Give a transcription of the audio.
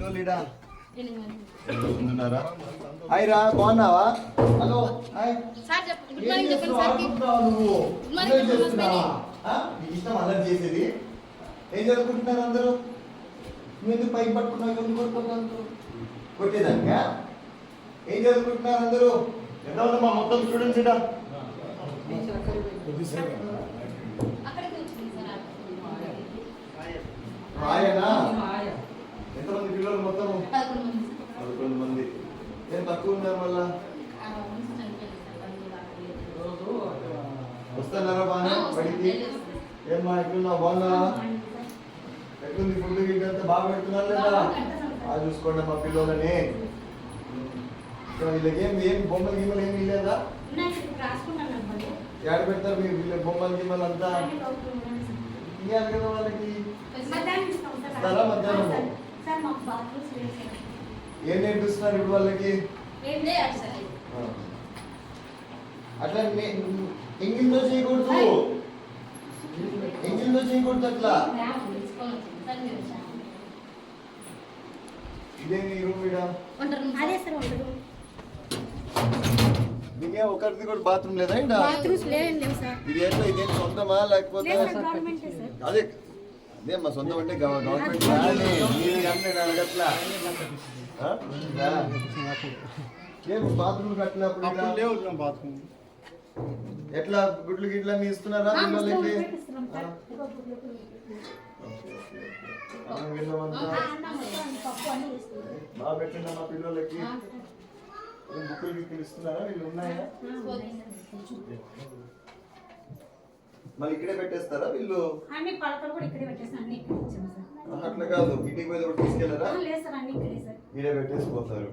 పిల్లోలీడా ఉన్నారా హాయ్ రా బాగున్నావా? హలో హాయ్ సార్ చెప్ప. గుడ్ ఏం మార్నింగ్ చెప్పండి ఆడుకుంటున్నావా నువ్వు? అల్లరి Mr. చేస్తున్నావా? ఇష్టం అల్లరి చేసేది. ఏం చదువుకుంటున్నారు అందరూ? నువ్వు ఎందుకు పైకి పట్టుకున్నావు? ఎందుకు కొట్టుకున్నావు అందరూ కొట్టేదానికా? ఏం చదువుకుంటున్నారు అందరూ? ఎంత ఉందమ్మా మొత్తం స్టూడెంట్స్ ఇట అక్కడికి పిల్లలు మొత్తం? పదకొండు మంది. ఏం తక్కువ ఉన్నారు మళ్ళా. వస్తున్నారా బాగా. బడికి ఏమ్మా ఎట్లున్నావు? బాగున్నావా? ఎట్లుంది ఫుడ్ గిట్ అంతా బాగా పెడుతున్నారు లేదా? బాగా చూసుకోండి మా పిల్లలని. వీళ్ళకి ఏం ఏం బొమ్మలు గిమ్మలు ఏమి లేదా ఏడ పెడతారు మీరు వీళ్ళ బొమ్మలు గిమ్మలు అంతా? కదా వాళ్ళకి. ఇస్తారా మధ్యాహ్నము ఏం నేర్పిస్తున్నారు ఇప్పుడు వాళ్ళకి. అట్లా ఎంగిల్తో చేయకూడదు. ఎంగిల్తో చేయకూడదు అట్లా. ఇదే నీ రూమ్ నీకే ఒకరిది కూడా బాత్రూమ్ లేదా ఇది ఎట్లా? ఇదేం సొంతమా? లేకపోతే అదే అదే మా సొంతం అంటే గవ- గవర్నమెంట్. ఏం బాత్రూమ్ కట్టినప్పుడు బాత్రూమ్. ఎట్లా గుడ్లు ఇస్తున్నారా పిల్లలకి గుడ్లు. అన్నం గిన్నెమంతా ఆ, అన్నం మొత్తం పప్పు అన్ని ఇస్తున్నాం. బాగా పెట్టండి మా పిల్లలకి. బుక్కులు గిక్కులు ఇస్తున్నారా? వీళ్ళు ఉన్నాయా. మళ్ళీ ఇక్కడే పెట్టేస్తారా వీళ్ళు? అన్ని పలకలు కూడా ఇక్కడే పెట్టేసాం అన్ని ఇక్కడే ఇచ్చాము సార్. అట్లా కాదు ఇంటికి మీద కూడా తీసుకెళ్ళరా లేదు సార్ అన్ని ఇక్కడే సార్. ఈడే పెట్టేసి పోతారు